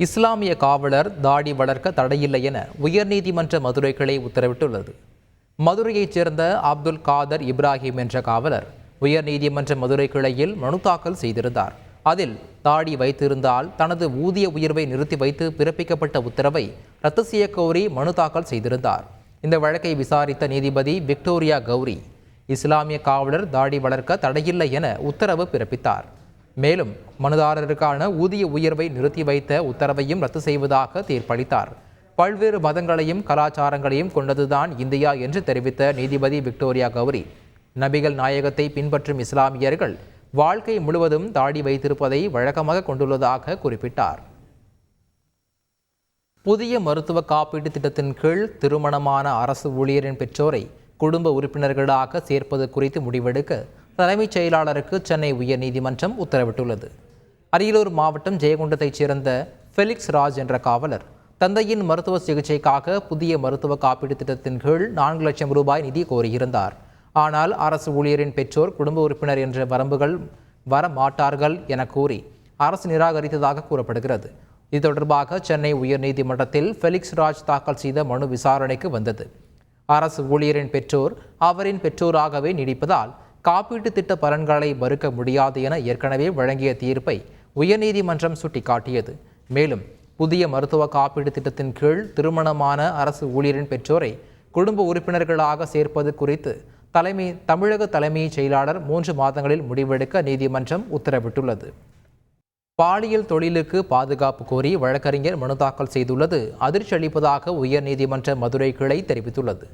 இஸ்லாமிய காவலர் தாடி வளர்க்க தடையில்லை என உயர்நீதிமன்ற மதுரை கிளை உத்தரவிட்டுள்ளது. மதுரையைச் சேர்ந்த அப்துல் காதர் இப்ராஹிம் என்ற காவலர் உயர்நீதிமன்ற மதுரை கிளையில் மனு தாக்கல் செய்திருந்தார். அதில் தாடி வைத்திருந்தால் தனது ஊதிய உயர்வை நிறுத்தி வைத்து பிறப்பிக்கப்பட்ட உத்தரவை ரத்து செய்யக் கோரி மனு தாக்கல் செய்திருந்தார். இந்த வழக்கை விசாரித்த நீதிபதி விக்டோரியா கௌரி இஸ்லாமிய காவலர் தாடி வளர்க்க தடையில்லை என உத்தரவு பிறப்பித்தார். மேலும் மனுதாரருக்கான ஊதிய உயர்வை நிறுத்தி வைத்த உத்தரவையும் ரத்து செய்வதாக தீர்ப்பளித்தார். பல்வேறு மதங்களையும் கலாச்சாரங்களையும் கொண்டதுதான் இந்தியா என்று தெரிவித்த நீதிபதி விக்டோரியா கௌரி நபிகள் நாயகத்தை பின்பற்றும் இஸ்லாமியர்கள் வாழ்க்கை முழுவதும் தாடி வைத்திருப்பதை வழக்கமாக கொண்டுள்ளதாக குறிப்பிட்டார். புதிய மருத்துவ காப்பீட்டு திட்டத்தின் கீழ் திருமணமான அரசு ஊழியரின் பெற்றோரை குடும்ப உறுப்பினர்களாக சேர்ப்பது குறித்து முடிவெடுக்க தலைமைச் செயலாளருக்கு சென்னை உயர்நீதிமன்றம் உத்தரவிட்டுள்ளது. அரியலூர் மாவட்டம் ஜெயகுண்டத்தைச் சேர்ந்த ஃபெலிக்ஸ் ராஜ் என்ற காவலர் தந்தையின் மருத்துவ சிகிச்சைக்காக புதிய மருத்துவ காப்பீடு திட்டத்தின் கீழ் நான்கு லட்சம் ரூபாய் நிதி கோரியிருந்தார். ஆனால் அரசு ஊழியரின் பெற்றோர் குடும்ப உறுப்பினர் என்ற வரம்புகள் வர மாட்டார்கள் என கூறி அரசு நிராகரித்ததாக கூறப்படுகிறது. இது தொடர்பாக சென்னை உயர்நீதிமன்றத்தில் ஃபெலிக்ஸ் ராஜ் தாக்கல் செய்த மனு விசாரணைக்கு வந்தது. அரசு ஊழியரின் பெற்றோர் அவரின் பெற்றோராகவே நீடிப்பதால் காப்பீட்டு திட்ட பலன்களை மறுக்க முடியாது என ஏற்கனவே வழங்கிய தீர்ப்பை உயர்நீதிமன்றம் சுட்டிக்காட்டியது. மேலும் புதிய மருத்துவ காப்பீடு திட்டத்தின் கீழ் திருமணமான அரசு ஊழியரின் பெற்றோரை குடும்ப உறுப்பினர்களாக சேர்ப்பது குறித்து தலைமை தமிழக தலைமைச் செயலாளர் மூன்று மாதங்களில் முடிவெடுக்க நீதிமன்றம் உத்தரவிட்டுள்ளது. பாலியல் தொழிலுக்கு பாதுகாப்பு கோரி வழக்கறிஞர் மனு தாக்கல் செய்துள்ளது. அதிர்ச்சி அளிப்பதாக உயர்நீதிமன்ற மதுரை கிளை தெரிவித்துள்ளது.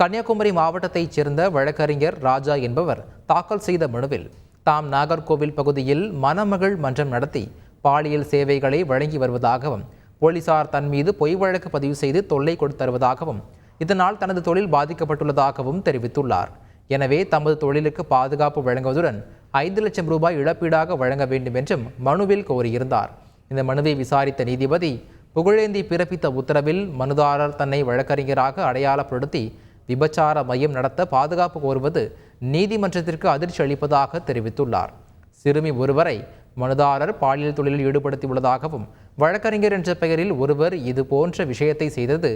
கன்னியாகுமரி மாவட்டத்தைச் சேர்ந்த வழக்கறிஞர் ராஜா என்பவர் தாக்கல் செய்த மனுவில் தாம் நாகர்கோவில் பகுதியில் மணமகள் மன்றம் நடத்தி பாலியல் சேவைகளை வழங்கி வருவதாகவும் போலீசார் தன் மீது பொய் வழக்கு பதிவு செய்து தொல்லை கொடுத்து தருவதாகவும் இதனால் தனது தொழில் பாதிக்கப்பட்டுள்ளதாகவும் தெரிவித்துள்ளார். எனவே தமது தொழிலுக்கு பாதுகாப்பு வழங்குவதுடன் ஐந்து லட்சம் ரூபாய் இழப்பீடாக வழங்க வேண்டும் என்றும் மனுவில் கோரியிருந்தார். இந்த மனுவை விசாரித்த நீதிபதி புகழேந்தி பிறப்பித்த உத்தரவில் மனுதாரர் தன்னை வழக்கறிஞராக அடையாளப்படுத்தி விபச்சார மையம் நடத்த பாதுகாப்பு கோருவது நீதிமன்றத்திற்கு அதிர்ச்சி அளிப்பதாக தெரிவித்துள்ளார். சிறுமி ஒருவரை மனுதாரர் பாலியல் தொழிலில் ஈடுபடுத்தியுள்ளதாகவும் வழக்கறிஞர் என்ற பெயரில் ஒருவர் இது போன்ற விஷயத்தை செய்தது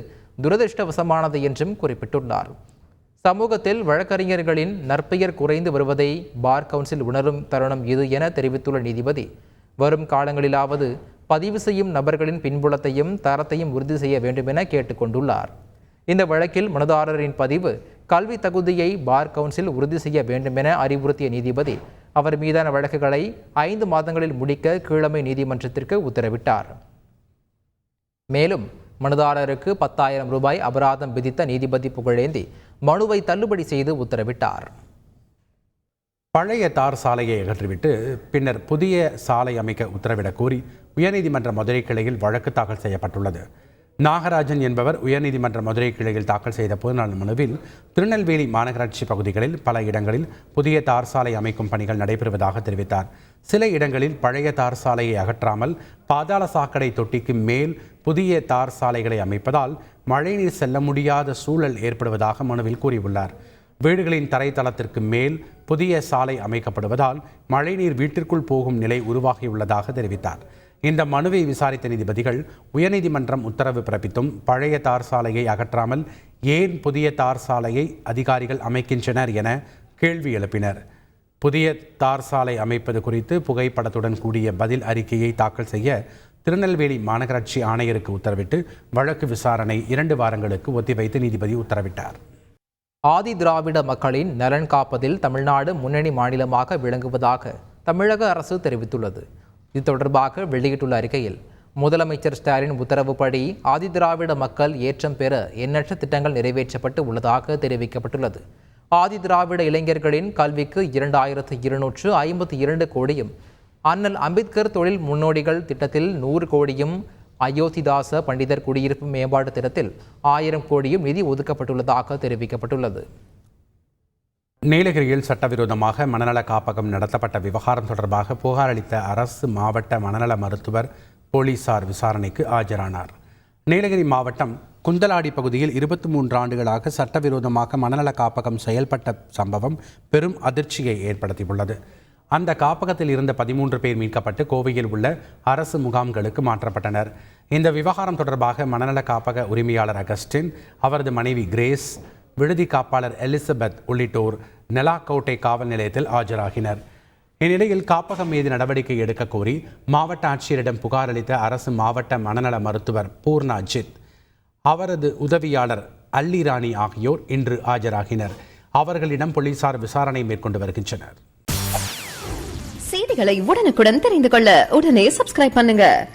துரதிருஷ்டவசமானது என்றும் குறிப்பிட்டுள்ளார். சமூகத்தில் வழக்கறிஞர்களின் நற்பெயர் குறைந்து வருவதை பார் கவுன்சில் உணரும் தருணம் இது என தெரிவித்துள்ள நீதிபதி வரும் காலங்களிலாவது பதிவு செய்யும் நபர்களின் பின்புலத்தையும் தரத்தையும் உறுதி செய்ய வேண்டும் என கேட்டுக்கொண்டுள்ளார். இந்த வழக்கில் மனுதாரரின் பதிவு கல்வி தகுதியை பார் கவுன்சில் உறுதி செய்ய வேண்டும் என அறிவுறுத்திய நீதிபதி அவர் மீதான வழக்குகளை ஐந்து மாதங்களில் முடிக்க கீழமை நீதிமன்றத்திற்கு உத்தரவிட்டார். மேலும் மனுதாரருக்கு பத்தாயிரம் ரூபாய் அபராதம் விதித்த நீதிபதி புகழேந்தி மனுவை தள்ளுபடி செய்து உத்தரவிட்டார். பழைய தார் சாலையை அகற்றிவிட்டு பின்னர் புதிய சாலை அமைக்க உத்தரவிடக் கோரி உயர்நீதிமன்ற மதுரை கிளையில் வழக்கு தாக்கல் செய்யப்பட்டுள்ளது. நாகராஜன் என்பவர் உயர்நீதிமன்ற மதுரை கிளையில் தாக்கல் செய்த பொதுநல மனுவில் திருநெல்வேலி மாநகராட்சி பகுதிகளில் பல இடங்களில் புதிய தார் சாலை அமைக்கும் பணிகள் நடைபெறுவதாக தெரிவித்தார். சில இடங்களில் பழைய தார் சாலையை அகற்றாமல் பாதாள சாக்கடை தொட்டிக்கு மேல் புதிய தார் சாலைகளை அமைப்பதால் மழைநீர் செல்ல முடியாத சூழல் ஏற்படுவதாக மனுவில் கூறியுள்ளார். வீடுகளின் தரைத்தளத்திற்கு மேல் புதிய சாலை அமைக்கப்படுவதால் மழைநீர் வீட்டிற்குள் போகும் நிலை உருவாகியுள்ளதாக தெரிவித்தார். இந்த மனுவை விசாரித்த நீதிபதிகள் உயர்நீதிமன்றம் உத்தரவு பிறப்பித்தும் பழைய தார் சாலையை அகற்றாமல் ஏன் புதிய தார் சாலையை அதிகாரிகள் அமைக்கின்றனர் என கேள்வி எழுப்பினர். புதிய தார் சாலை அமைப்பது குறித்து புகைப்படத்துடன் கூடிய பதில் அறிக்கையை தாக்கல் செய்ய திருநெல்வேலி மாநகராட்சி ஆணையருக்கு உத்தரவிட்டு வழக்கு விசாரணை இரண்டு வாரங்களுக்கு ஒத்திவைத்து நீதிபதி உத்தரவிட்டார். ஆதி திராவிட மக்களின் நலன் காப்பதில் தமிழ்நாடு முன்னணி மாநிலமாக விளங்குவதாக தமிழக அரசு தெரிவித்துள்ளது. இது தொடர்பாக வெளியிட்டுள்ள அறிக்கையில் முதலமைச்சர் ஸ்டாலின் உத்தரவுப்படி ஆதிதிராவிட மக்கள் ஏற்றம் பெற எண்ணற்ற திட்டங்கள் நிறைவேற்றப்பட்டு உள்ளதாக தெரிவிக்கப்பட்டுள்ளது. ஆதி திராவிட இளைஞர்களின் கல்விக்கு இரண்டாயிரத்து இருநூற்று ஐம்பத்தி இரண்டு கோடியும் அண்ணல் அம்பேத்கர் தொழில் முன்னோடிகள் திட்டத்தில் நூறு கோடியும் அயோத்திதாச பண்டிதர் குடியிருப்பு மேம்பாட்டு திட்டத்தில் ஆயிரம் கோடியும் நிதி ஒதுக்கப்பட்டுள்ளதாக தெரிவிக்கப்பட்டுள்ளது. நீலகிரியில் சட்டவிரோதமாக மனநல காப்பகம் நடத்தப்பட்ட விவகாரம் தொடர்பாக புகார் அளித்த அரசு மாவட்ட மனநல மருத்துவர் போலீசார் விசாரணைக்கு ஆஜரானார். நீலகிரி மாவட்டம் குந்தலாடி பகுதியில் இருபத்தி மூன்று ஆண்டுகளாக சட்டவிரோதமாக மனநல காப்பகம் செயல்பட்ட சம்பவம் பெரும் அதிர்ச்சியை ஏற்படுத்தியுள்ளது. அந்த காப்பகத்தில் இருந்த பதிமூன்று பேர் மீட்கப்பட்டு கோவையில் உள்ள அரசு முகாம்களுக்கு மாற்றப்பட்டனர். இந்த விவகாரம் தொடர்பாக மனநல காப்பக உரிமையாளர் அகஸ்டின் அவரது மனைவி கிரேஸ் விடுதி காப்பாளர் எலிசபெத் உள்ளிட்டோர் நெலாக்கோட்டை காவல் நிலையத்தில் ஆஜராகினர். இந்நிலையில் காப்பகம் மீது நடவடிக்கை எடுக்க கோரி மாவட்ட ஆட்சியரிடம் புகார் அளித்த அரசு மாவட்ட மனநல மருத்துவர் பூர்ணாஜித் அவரது உதவியாளர் அல்லி ராணி ஆகியோர் இன்று ஆஜராகினர். அவர்களிடம் போலீசார் விசாரணை மேற்கொண்டு வருகின்றனர். செய்திகளை உடனுக்குடன் தெரிந்து கொள்ள உடனே சப்ஸ்கிரைப் பண்ணுங்க.